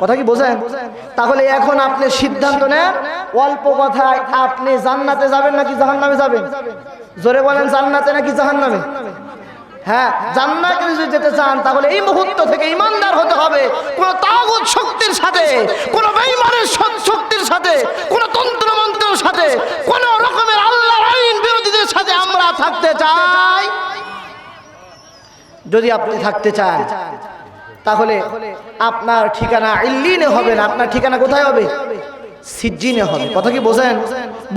কথা কি বোঝেন? তাহলে এখন আপনি সিদ্ধান্ত নেন, অল্প কথায় আপনি জান্নাতে যাবেন নাকি জাহান্নামে যাবেন? জোরে বলেন, জান্নাতে নাকি জাহান্নামে? হ্যাঁ শক্তির সাথে, কোন শক্তির সাথে, কোন তন্ত্র মন্ত্রের সাথে, কোন রকমের আল্লাহর বিরোধীদের সাথে আমরা থাকতে চাই। যদি আপনি থাকতে চান তাহলে আপনার ঠিকানা ইল্লিনে হবে না, আপনার ঠিকানা কোথায় হবে? সিজ্জিনে হবে। কথা কি বোঝেন?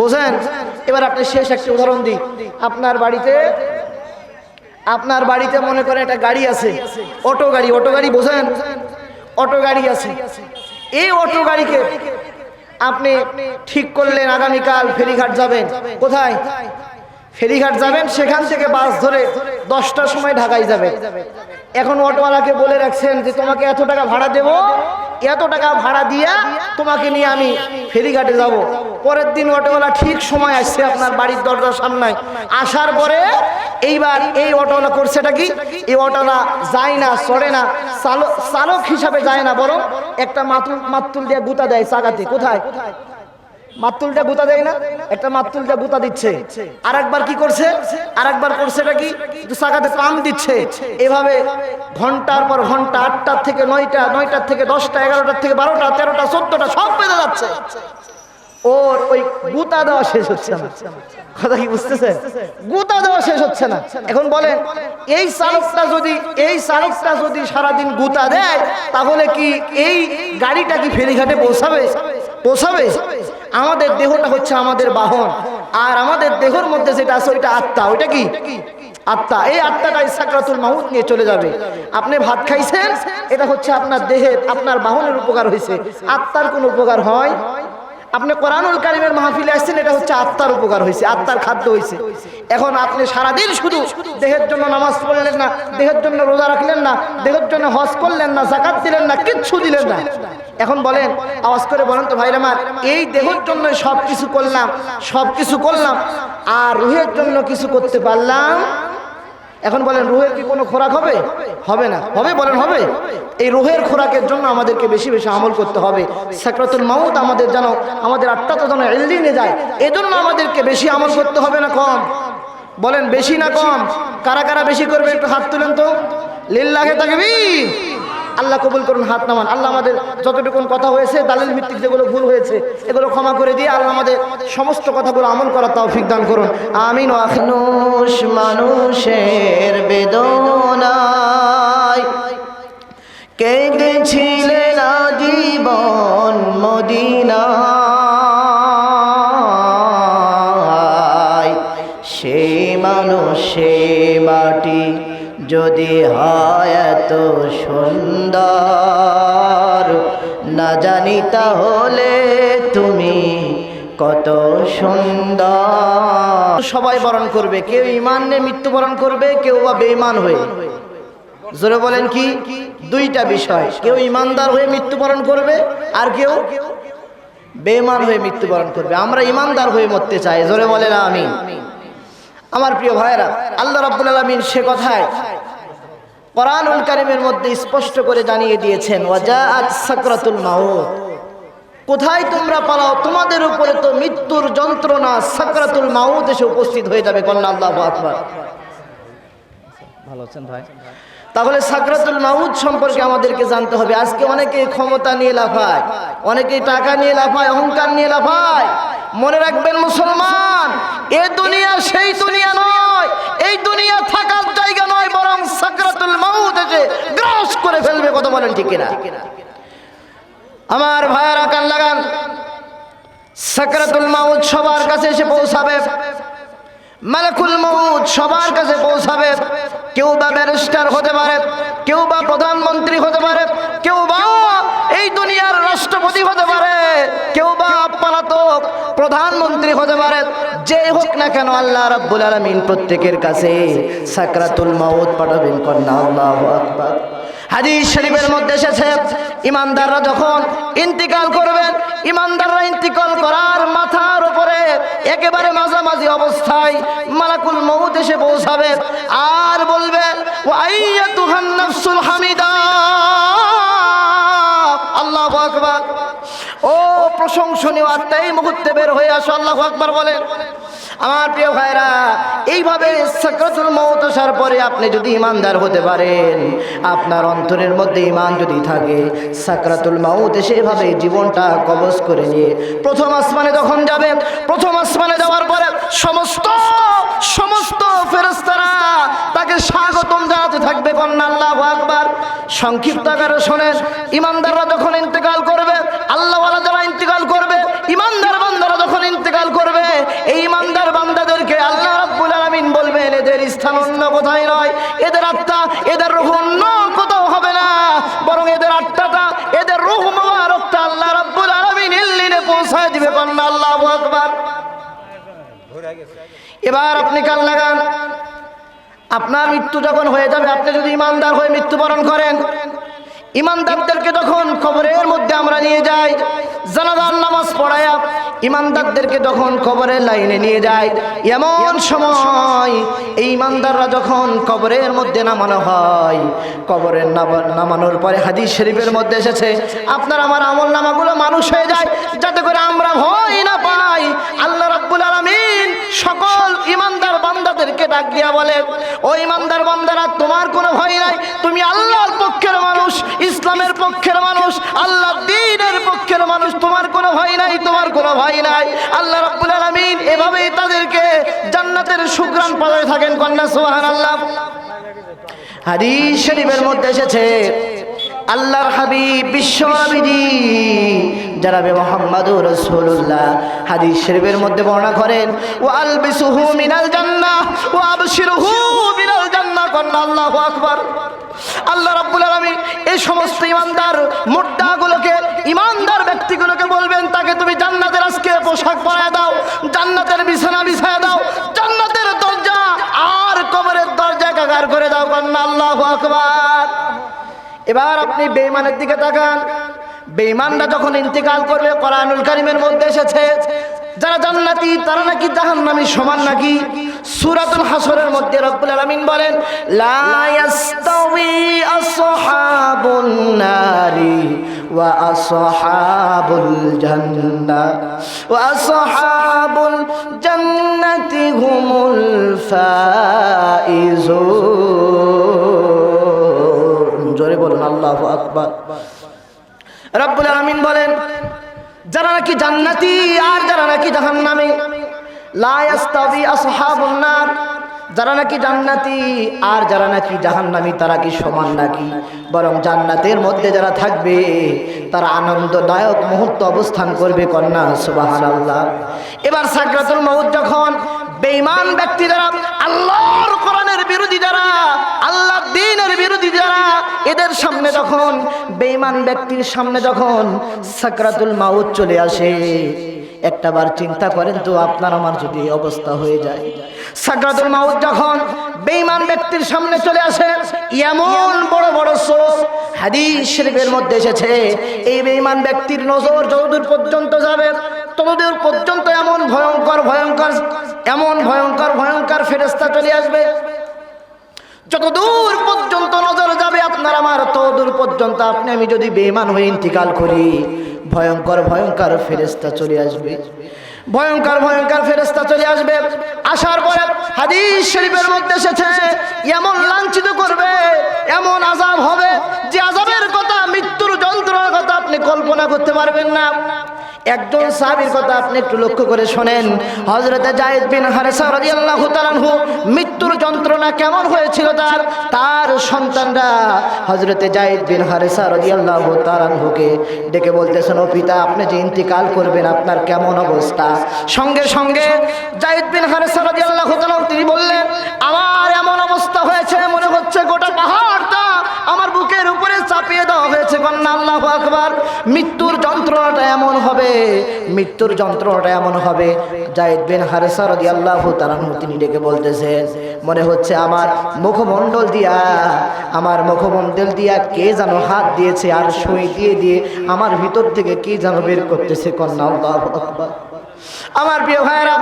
বোঝেন? এবার আপনি শেষ একটা উদাহরণ দিই। আপনার বাড়িতে আপনার বাড়িতে মনে করেন একটা গাড়ি আছে, অটো গাড়ি। অটো গাড়ি বোঝেন? অটো গাড়ি আছে। এই অটো গাড়িকে আপনি ঠিক করলেন আগামীকাল ফেরিঘাট যাবেন। কোথায়? ফেরিঘাট যাবেন, সেখান থেকে বাস ধরে দশটার সময় ঢাকায় যাবে এখন অটোওয়ালাকে বলে রাখছেন যে, তোমাকে এত টাকা ভাড়া দেব, এত টাকা ভাড়া দিয়া তোমাকে নিয়ে আমি ফেরিঘাটে যাব। পরের দিন অটোওয়ালা ঠিক সময় আসছে আপনার বাড়ির দরজার সামনে আসার পরে এইবার এই অটোওয়ালা করছেটা কি? এই অটোওয়ালা যায় না, চড়ে না, চালক চালক হিসাবে যায় না, বরং একটা মাতুল মাতুল দিয়ে গুতা দেয় চাকাতে। কোথায়? মাতুলটা গুতা দেয় না, একটা মাতুলটা গুতা দিচ্ছে। আর একবার কি করছে? আর একবার করছে এটা কি? চাকাতে পাম দিচ্ছে। এভাবে ঘণ্টার পর ঘণ্টা, আটটার থেকে নয়টা, নয়টার থেকে দশটা, এগারোটার থেকে বারোটা, তেরোটা, চোদ্দটা, সব বেঁধে যাচ্ছে। ওর ওই গুতা দেওয়া শেষ হচ্ছে না কথা কি বুঝতেছে? গুতা দেওয়া শেষ হচ্ছে না। এখন বলেন এই চালকটা যদি, এই চালকটা যদি সারাদিন গুতা দেয়, তাহলে কি এই গাড়িটা কি ফেরিঘাটে পৌঁছাবে? পৌঁছাবে আমাদের দেহটা হচ্ছে আমাদের বাহন। আর আমাদের দেহর মধ্যে যেটা আছে, ওইটা আত্মা। ওইটা কি? আত্মা। এই আত্মাটাই সাকরাতুল মাহুত নিয়ে চলে যাবে। আপনি ভাত খাইছেন, এটা হচ্ছে আপনার দেহের, আপনার বাহনের উপকার হয়েছে। আত্মার কোনো উপকার হয়? আপনি কোরআনুল কারিমের মাহফিলে আসছেন, এটা হচ্ছে আত্মার উপকার হয়েছে, আত্মার খাদ্য হয়েছে। এখন আপনি সারাদিন শুধু দেহের জন্য নামাজ পড়লেন না, দেহের জন্য রোজা রাখলেন না, দেহের জন্য হজ করলেন না জাকাত দিলেন না, কিচ্ছু দিলেন না। এখন বলেন, আওয়াজ করে বলেন তো ভাইরা আমার, এই দেহের জন্য সব কিছু করলাম সব কিছু করলাম, আর রুহের জন্য কিছু করতে পারলাম। এখন বলেন, রুহের কি কোনো খোরাক হবে? হবে না। হবে বলেন, হবে। এই রুহের খোরাকের জন্য আমাদেরকে বেশি বেশি আমল করতে হবে। সাকরাতুল মাউত আমাদের যেন, আমাদের আটটা যেন এলদিনে যায়, এজন্য আমাদেরকে বেশি আমল করতে হবে না কম। বলেন, বেশি না কম। কারা কারা বেশি করবে একটু হাত তুলেন তো। লিল্লাহে তাকবীর। আল্লাহ কবুল করুন, হাত নামান। আল্লাহ আমাদের যতটুকুন কথা হয়েছে, দালিল ভিত্তিক যেগুলো ভুল হয়েছে, এগুলো ক্ষমা করে দিয়ে আল্লাহ আমাদের সমস্ত কথাগুলো আমল করার তৌফিক দান করুন। আমিন। মানুষের জীবন মদিনায়? সে মানুষ মাটি যদি হয় এত সুন্দর। না জানি তাহলে তুমি কত সুন্দর। সবাই বরণ করবে, কেউ ইমান নিয়ে মৃত্যুবরণ করবে, কেউ বা বেঈমান হয়ে। জোরে বলেন কি? দুইটা বিষয়। কেউ ইমানদার হয়ে মৃত্যুবরণ করবে, আর কেউ বেঈমান হয়ে মৃত্যুবরণ করবে। আমরা ইমানদার হয়ে মরতে চাই, জোরে বলেন আমি আমার প্রিয় ভাইরা আল্লাহ রাব্বুল আলামিন সে কথায় কোরআনুল কারিমের মধ্যে স্পষ্ট করে জানিয়ে দিয়েছেন, ওয়াজাআত সাকরাতুল মাউত। কোথায় তোমরা পালাও? তোমাদের উপরে তো মৃত্যুর যন্ত্রণা সাকরাতুল মাউত এসে উপস্থিত হয়ে যাবে, কন্যা আল্লাহ আকবার। ভালো আছেন ভাই? তাহলে সাকরাতুল মাউত সম্পর্কে আমাদেরকে জানতে হবে। আজকে অনেকে ক্ষমতা নিয়ে লাফায় অনেকে টাকা নিয়ে লাফায়, অহংকার নিয়ে লাফায়। মনে রাখবেন, মুসলমান, এ দুনিয়া সেই দুনিয়া নয়, এই দুনিয়া থাকার জায়গা নয়। গ্রাস করে ফেলবে কত বলেন ঠিক কিনা? আমার ভাইয়ের কান লাগান। সাকরাতুল মাউত সবার কাছে এসে পৌঁছাবে। মালাকুল মউত সবার কাছে পৌঁছাবে। কেউ বা ব্যারিস্টার হতে পারে, কেউ বা প্রধানমন্ত্রী প্রধানমন্ত্রী হতে পারে যে হোক না কেন আল্লাহ রাব্বুল আলামিন প্রত্যেকের কাছে সাকরাতুল মাউত পাঠাবেন, কন্যা আল্লাহু আকবার। হাদিস শরীফের মধ্যে এসেছে, ইমানদাররা যখন ইন্তিকাল করবেন, ইমানদাররা ইন্তিকাল করার মাথার উপরে একেবারে মাঝামাঝি অবস্থায় মালাকুল মউত এসে পৌঁছাবে আর বলবে ওয়াইয়াতুহান নাফসুল হামিদা। প্রশংসনীয় আত্মা এই মুহূর্তে বের হয়ে আসো, আল্লাহ আকবার বলেন। আমার প্রিয় ভাইরা, এইভাবে সাকরাতুল আসার পরে আপনি যদি ইমানদার হতে পারেন, আপনার অন্তরের মধ্যে ইমান যদি থাকে, সাকরাতুল মাউত সেভাবে জীবনটা কবজ করে নিয়ে প্রথম আসমানে যখন যাবে, প্রথম আসমানে যাওয়ার পরে সমস্ত সমস্ত ফেরেস্তারা তাকে স্বাগতম জানাতে থাকবে কন্যা আল্লাহ আকবার। সংক্ষিপ্ত আকারে শোনেন, ইমানদাররা যখন ইন্তেকাল করবে, আল্লাহওয়ালা যারা ইন্তেকাল করবে, ইমানদার বান্দারা যখন ইন্তেকাল করবে, এই ইমানদার বান্দাদেরকে আল্লাহ রাব্বুল আলামিন বলবেন, এদের স্থান অন্য কোথায় নয়, এদের আত্মা, এদের রূহ অন্য কোথাও হবে না, বরং এদের আত্মাটা, এদের রূহ মোবারকটা আল্লাহ রাব্বুল আলামিন ইল্লিনে পৌঁছায় দিবে কন্যা আল্লাহু আকবার। এবার আপনি কান লাগান আপনার মৃত্যু যখন হয়ে যাবে, আপনি যদি ইমানদার হয়ে মৃত্যুবরণ করেন, ইমানদারদেরকে যখন কবরের মধ্যে আমরা নিয়ে যাই, জানাজার নামাজ পড়ায়া ইমানদারদেরকে যখন কবরের লাইনে নিয়ে যায় এমন সময় এই ইমানদাররা যখন কবরের মধ্যে নামানো হয় কবরের নামা- নামানোর পরে হাদিস শরীফের মধ্যে এসেছে, আপনার আমার আমল নামাগুলো মানুষ হয়ে যায়, যাতে করে আমরা ভয় না পাই। আল্লাহ রাব্বুল আলামিন সকল ইমানদার বান্দাদেরকে ডাক দিয়া বলে, ও ইমানদার বান্দারা, তোমার কোনো ভয় নাই। তুমি আল্লাহর পক্ষের মানুষ, ইসলামের পক্ষের মানুষ, আল্লাহ দ্বীনের পক্ষের মানুষ, তোমার কোনো ভয় নাই, তোমার কোনো ভয় নাই। আল্লাহ রাব্বুল আলামিন এভাবেই তাদেরকে জান্নাতের সুগ্রাণ পালয়ে থাকেন। কন্যা সুবহানাল্লাহ। হাদিস শরীফের মধ্যে এসেছে আল্লাহর হাবিব, বিশ্ব নবীজি, জানাবে মোহাম্মদুর রাসূলুল্লাহ। হাদিস শরীফের মধ্যে বর্ণনা করেন ও আলবিসুহু মিনাল জান্নাহ ও আবশিরুহু মিনাল জান্নাহ কন্না আল্লাহু আকবার। আল্লাহ রাব্বুল আলামিন এই সমস্ত ইমানদার মুর্দাগুলোকে, ইমানদার ব্যক্তিগুলোকে বলবেন, তাকে তুমি জান্নাতের আজকে পোশাক পরায় দাও, জান্নাতের বিছানা বিছায় দাও, জান্নাতের দরজা আর কবরের দরজা কাকার করে দাও কন্যা আল্লাহু আকবার। এবার আপনি বেঈমানের দিকে তাকান। বেঈমানরা যখন ইন্তিকাল করবে, কোরআনুল কারিমের মধ্যে এসেছে, যারা জান্নাতি, তারা নাকি জাহান্নামী সমান নাকি? সূরাতুল হাসরের মধ্যে রব্বুল আলামিন বলেন, লা ইয়াস্তাউই আসহাবুন নারি ওয়া আসহাবুল জান্নাহ ওয়া আসহাবুল জান্নাতি হুমুল ফাইজুন। আল্লাহু আকবার। রব্বুল বলেন, যারা নাকি জান্নাতি আর যারা নাকি জাহান্নামী আসহাবুন নার, যারা নাকি জান্নাতি আর যারা নাকি তারা কি সমান নাকি? বরং জান্নাতের মধ্যে যারা থাকবে, তারা আনন্দদায়ক মুহূর্ত অবস্থান করবে, কন্যা, সুবহানাল্লাহ। এবার সাকরাতুল মউত যখন বেঈমান ব্যক্তি যারা, আল্লাহর কোরআনের বিরোধী যারা, আল্লাহর দ্বীনের বিরোধী যারা, এদের সামনে যখন, বেঈমান ব্যক্তির সামনে যখন সাকরাতুল মাউত চলে আসে একটাবার চিন্তা করেন তো আপনার আমার যদি অবস্থা হয়ে যায়। সাকরাতুল মাউত যখন বেঈমান ব্যক্তির সামনে চলে আসে, এমন বড় বড় চোখ হাদিস শরীফের মধ্যে এসেছে, এই বেঈমান ব্যক্তির নজর যতদূর পর্যন্ত যাবে ততদূর পর্যন্ত এমন ভয়ঙ্কর ভয়ঙ্কর, এমন ভয়ঙ্কর ভয়ঙ্কর ফেরেস্তা চলে আসবে। যত দূর পর্যন্ত নজর যাবে আপনার, আমার তত দূর পর্যন্ত আপনি, আমি যদি বেমান হয়ে ইন্তিকাল করি, ভয়ঙ্কর ভয়ঙ্কর ফেরেস্তা চলে আসবে। ভয়ঙ্কর ভয়ঙ্কর ফেরেস্তা চলে আসবে। আসার পরে হাদিস শরীফের মধ্যে এসেছে, এমন লাঞ্ছিত করবে, এমন আজাব হবে যে আজাবের কথা, মৃত্যুর যন্ত্রণার কথা আপনি কল্পনা করতে পারবেন না। একজন সাহাবীর কথা আপনি একটু লক্ষ্য করে শোনেন। হজরতে জায়েদ বিন হারেসা রাদিয়াল্লাহু তাআলা আনহু, মৃত্যুর যন্ত্রণা কেমন হয়েছিল তার? তার সন্তানরা হজরতে জায়েদ বিন হারেসা রাদিয়াল্লাহু তাআলা আনহুকে ডেকে বলতেছেন, ও পিতা, আপনি যে ইন্তিকাল করবেন, আপনার কেমন অবস্থা? সঙ্গে সঙ্গে জায়েদ বিন হারেসা রাদিয়াল্লাহু তাআলা তিনি বললেন, আমার এমন অবস্থা হয়েছে, মনে হচ্ছে গোটা পাহাড়টা আমার বুকের উপরে চাপিয়ে হয়েছে কন্যা আল্লাহ আকবার। মৃত্যুর যন্ত্রণাটা এমন হবে, মৃত্যুর যন্ত্রণাটা এমন হবে। জায়েদ বিন হারেসা রাদিয়াল্লাহু আল্লাহ আনহু তিনি ডেকে বলতেছেন, মনে হচ্ছে আমার মুখমণ্ডল দিয়া, আমার মুখমণ্ডল দিয়া কে যেন হাত দিয়েছে আর সুই দিয়ে দিয়ে আমার ভিতর থেকে কে যেন বের করতেছে কন্যা, আল্লাহু আকবার। আমার প্রিয় ভাইয়েরা,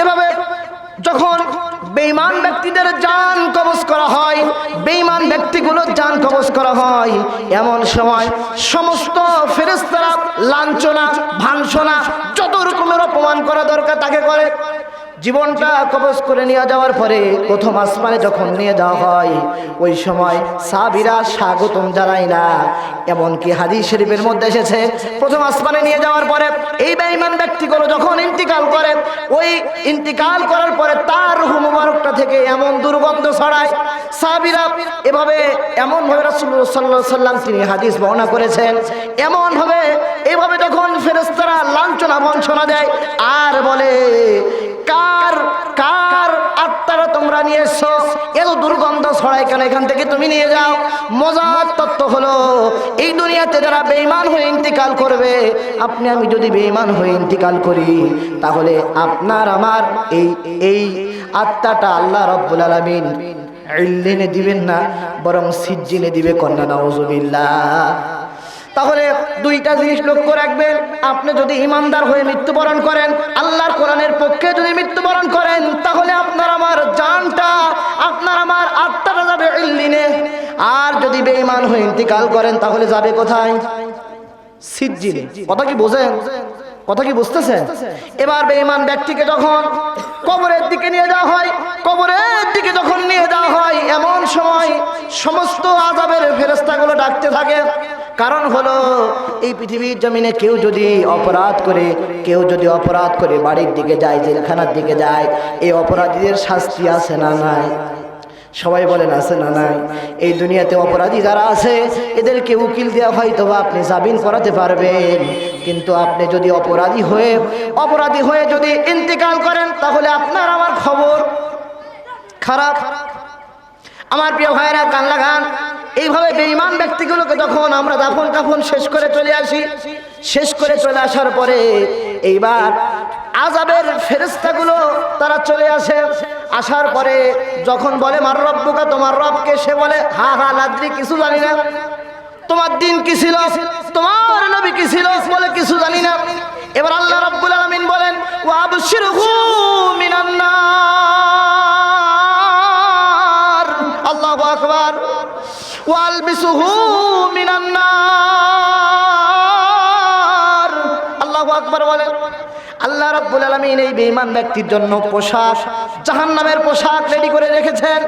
এভাবে যখন বেঈমান ব্যক্তিদের যান কবজ করা হয়, বেঈমান ব্যক্তিগুলো জান কবজ করা হয়, এমন সময় সমস্ত ফেরেস্তারা লাঞ্ছনা, ভাংসনা, যত রকমের অপমান করা দরকার তাকে করে। জীবনটা কবজ করে নিয়ে যাওয়ার পরে প্রথম আসমানে যখন নিয়ে যাওয়া হয়, ওই সময় সাবিরা স্বাগতম জানায় না। এমনকি হাদিস শরীফের মধ্যে এসেছে, প্রথম আসমানে নিয়ে যাওয়ার পরে এই বেঈমান ব্যক্তিগুলো যখন ইন্তিকাল করে, ওই ইন্তিকাল করার পরে তার রুহ থেকে এমন দুর্গন্ধ ছড়ায়। সাবিরা এভাবে এমন ভাবে রাসূলুল্লাহ সাল্লাল্লাহু আলাইহি সাল্লাম তিনি হাদিস বর্ণনা করেছেন এমন ভাবে এভাবে যখন ফেরেশতারা লাঞ্ছনা বঞ্চনা দেয়, আর বলে কার কার আত্মারা তোমরা নিয়ে এসছো এত দুর্গন্ধ ছড়ায় কেন? এখান থেকে তুমি নিয়ে যাও। মজার তত্ত্ব হলো, এই দুনিয়াতে যারা বেঈমান হয়ে ইন্তিকাল করবে, আপনি আমি যদি বেঈমান হয়ে ইন্তিকাল করি, তাহলে আপনার আমার এই এই আত্মাটা আল্লাহ রব্বুল আলামিন ইল্লিনে দিবেন না, বরং সিজ্জিনে দিবে কন্যা নওয়াজুবিল্লাহ তাহলে দুইটা জিনিস লক্ষ্য রাখবেন। আপনি যদি ইমানদার হয়ে মৃত্যুবরণ করেন, আল্লাহর কোরআনের পক্ষে যদি মৃত্যুবরণ করেন, তাহলে আপনার আমার জানটা, আপনার আমার আত্মাটা যাবে ইল্লিনে। আর যদি বেঈমান হয়ে ইন্তিকাল করেন, তাহলে যাবে কোথায়? সিজ্জিনে। কথা কি বোঝেন? কথা কি বুঝতেছেন? এবার বেঈমান ব্যক্তিকে যখন কবরের দিকে নিয়ে যাওয়া হয়। কবরের দিকে যখন নিয়ে যাওয়া হয়, এমন সময় সমস্ত আজাবের ফেরস্তাগুলো ডাকতে থাকে। কারণ হলো, এই পৃথিবীর জমিনে কেউ যদি অপরাধ করে, কেউ যদি অপরাধ করে, বাড়ির দিকে যায়, জেলখানার দিকে যায়, এই অপরাধীদের শাস্তি আছে না নাই? সবাই বলেন, আছে না নাই? এই দুনিয়াতে অপরাধী যারা আছে, এদেরকে উকিল দেওয়া হয়তো আপনি জামিন করাতে পারবেন। কিন্তু আপনি যদি অপরাধী হয়ে অপরাধী হয়ে যদি ইন্তেকাল করেন, তাহলে আপনার আমার খবর খারাপ। আমার প্রিয় ভাইরা কান লাগান। এইভাবে বেঈমান ব্যক্তিগুলোকে যখন আমরা দাফন কাফন শেষ করে চলে আসি, শেষ করে চলে আসার পরে এইবার আজাবের ফেরেস্তাগুলো তারা চলে আসে। আসার পরে যখন বলে, মার রব্বুকা, তোমার রবকে? সে বলে, হা হা, লাদ্রি, কিছু জানি না। তোমার দিন কি ছিল? তোমার নবী কি ছিল? বলে, কিছু জানি না। এবার আল্লাহ রাব্বুল আলামিন বলেন, ওয়া আবশিরহু মিনান নার। আল্লাহু আকবার। ওয়ালবিসুহু মিনান নার। আল্লাহু আকবার বলেন রাব্বুল আলামিন এই বেঈমান ব্যক্তির জন্য পোশাক, জাহান্নামের পোশাক রেডি করে রেখেছেন।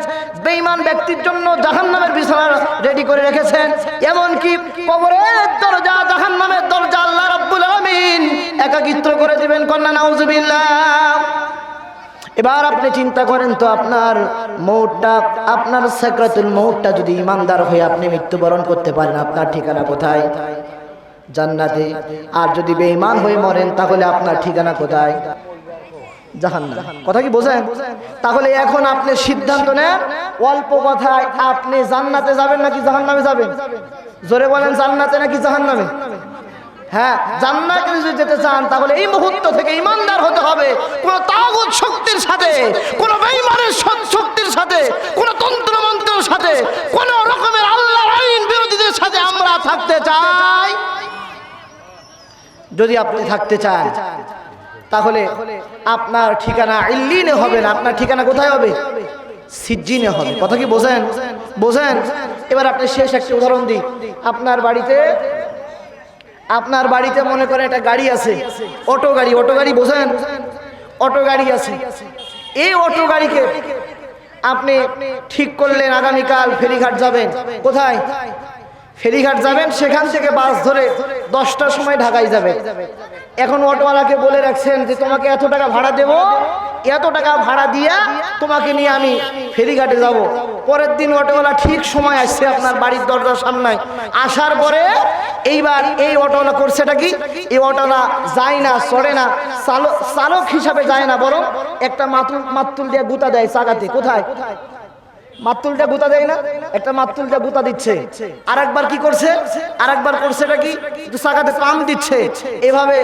বেঈমান ব্যক্তির জন্য জাহান্নামের বিছানা রেডি করে রেখেছেন। এমন কি কবরের দরজা, জাহান্নামের দরজা আল্লাহ রাব্বুল আলামিন একাকিত্র করে দিবেন। কন্যা, নাউজুবিল্লাহ। এবার আপনি চিন্তা করেন তো আপনার মৌটটা আপনার সাকরাতুল মৌটটা যদি ইমানদার হয়ে আপনি মৃত্যুবরণ করতে পারেন, আপনার ঠিকানা কোথায়? জান্নাতে। আর যদি বেঈমান হয়ে মরেন, তাহলে আপনার ঠিকানা কোথায়? জাহান্নাম। কথা কি বোঝেন? তাহলে এখন আপনি সিদ্ধান্ত নেন, অল্প কথায় আপনি জান্নাতে যাবেন নাকি জাহান্নামে যাবেন? জোরে বলেন, জান্নাতে নাকি জাহান্নামে? হ্যাঁ জান্নাতে যদি যেতে চান, তাহলে এই মুহূর্ত থেকে ইমানদার হতে হবে। কোন তাগুত শক্তির সাথে, কোন বেঈমানের শক্তির সাথে, কোন তন্ত্র মন্ত্রের সাথে, কোন রকমের আল্লাহর আইন বিরোধীদের সাথে আমরা থাকতে চাই। যদি আপনি থাকতে চান, তাহলে আপনার ঠিকানা ইল্লিনে হবে না। আপনার ঠিকানা কোথায় হবে? সিজ্জিনে হবে। কথা কি বোঝেন? বোঝেন? এবার আপনি শেষ একটা উদাহরণ দিই। আপনার বাড়িতে আপনার বাড়িতে মনে করেন একটা গাড়ি আছে। অটো গাড়ি। অটো গাড়ি বোঝেন? অটো গাড়ি আছে। এই অটো গাড়িকে আপনি ঠিক করলেন, আগামীকাল ফেরিঘাট যাবেন। কোথায়? ফেরিঘাট যাবেন, সেখান থেকে বাস ধরে দশটার সময় ঢাকায় যাবে। এখন অটোওয়ালাকে বলে রাখছেন যে, তোমাকে এত টাকা ভাড়া দেব, এত টাকা ভাড়া দিয়া তোমাকে নিয়ে আমি ফেরিঘাটে যাব। পরের দিন অটোওয়ালা ঠিক সময় আসছে আপনার বাড়ির দরজার সামনে আসার পরে এইবার এই অটোওয়ালা করছেটা কি? এই অটোওয়ালা যায় না, চড়ে না, চালক চালক হিসাবে যায় না, বরং একটা মাতুল মাতুল দিয়ে গুতা দেয় চাকাতে। কোথায়? মাতুলটা গুতা দেয় না, একটা মাতুলটা গুতা দিচ্ছে। আর একবার কি করছে? আর একবার করছে এটা কি? চাকাতে পাম দিচ্ছে। এভাবে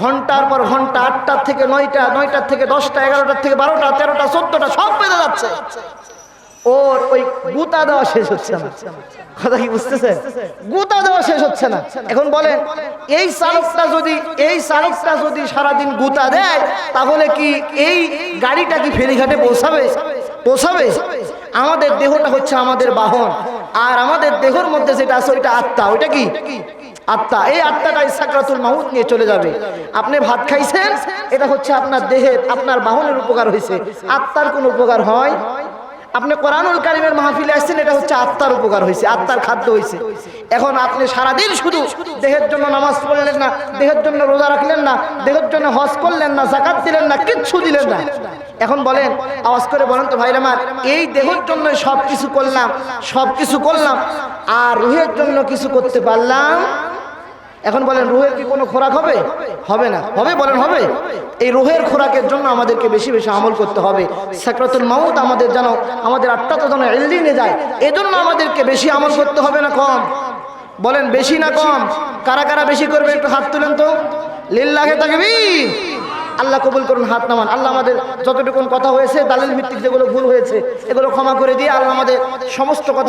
ঘণ্টার পর ঘণ্টা, আটটার থেকে নয়টা, নয়টার থেকে দশটা, এগারোটার থেকে বারোটা, তেরোটা, চোদ্দটা, সব বেঁধে যাচ্ছে। ওর ওই গুতা দেওয়া শেষ হচ্ছে না। কথা কি বুঝতেছেন গুতা দেওয়া শেষ হচ্ছে না। এখন বলেন, এই চালকটা যদি, এই চালকটা যদি সারাদিন গুতা দেয়, তাহলে কি এই গাড়িটা কি ফেরিঘাটে পৌঁছাবে? পৌঁছাবে আমাদের দেহটা হচ্ছে আমাদের বাহন। আর আমাদের দেহর মধ্যে যেটা আছে, ওইটা আত্মা। ওইটা কি? আত্মা। এই আত্মাটা সাকরাতুল মাহুত নিয়ে চলে যাবে। আপনি ভাত খাইছেন, এটা হচ্ছে আপনার দেহের, আপনার বাহনের উপকার হয়েছে। আত্মার কোনো উপকার হয়? আপনি কোরআনুল কারিমের মাহফিলে আসছেন, এটা হচ্ছে আত্মার উপকার হয়েছে, আত্মার খাদ্য হয়েছে। এখন আপনি সারাদিন শুধু দেহের জন্য নামাজ পড়লেন না, দেহের জন্য রোজা রাখলেন না, দেহের জন্য হজ করলেন না জাকাত দিলেন না, কিচ্ছু দিলেন না। এখন বলেন আওয়াজ করে বলেন তো ভাইরা আমার এই দেহের জন্য সব কিছু করলাম সব কিছু করলাম আর রুহের জন্য কিছু করতে পারলাম। এখন বলেন রুহের কি কোনো খোরাক হবে? হবে না। হবে বলেন হবে এই রুহের খোরাকের জন্য আমাদেরকে বেশি বেশি আমল করতে হবে। সাকরাতুল মাউত আমাদের যেন আমাদের আটটা তো যেন এলদিনে যায়। এজন্য আমাদেরকে বেশি আমল করতে হবে না কম। বলেন বেশি না কম। কারা কারা বেশি করবে একটু হাত তুলেন তো। লিল্লাহে তাকবীর। আল্লাহ কবুল করুন, হাত নামান। আল্লাহ আমাদের যতটুকুন কথা হয়েছে, দালিল ভিত্তিক যেগুলো ভুল হয়েছে, এগুলো ক্ষমা করে দিয়ে আল্লাহ আমাদের সমস্ত কথা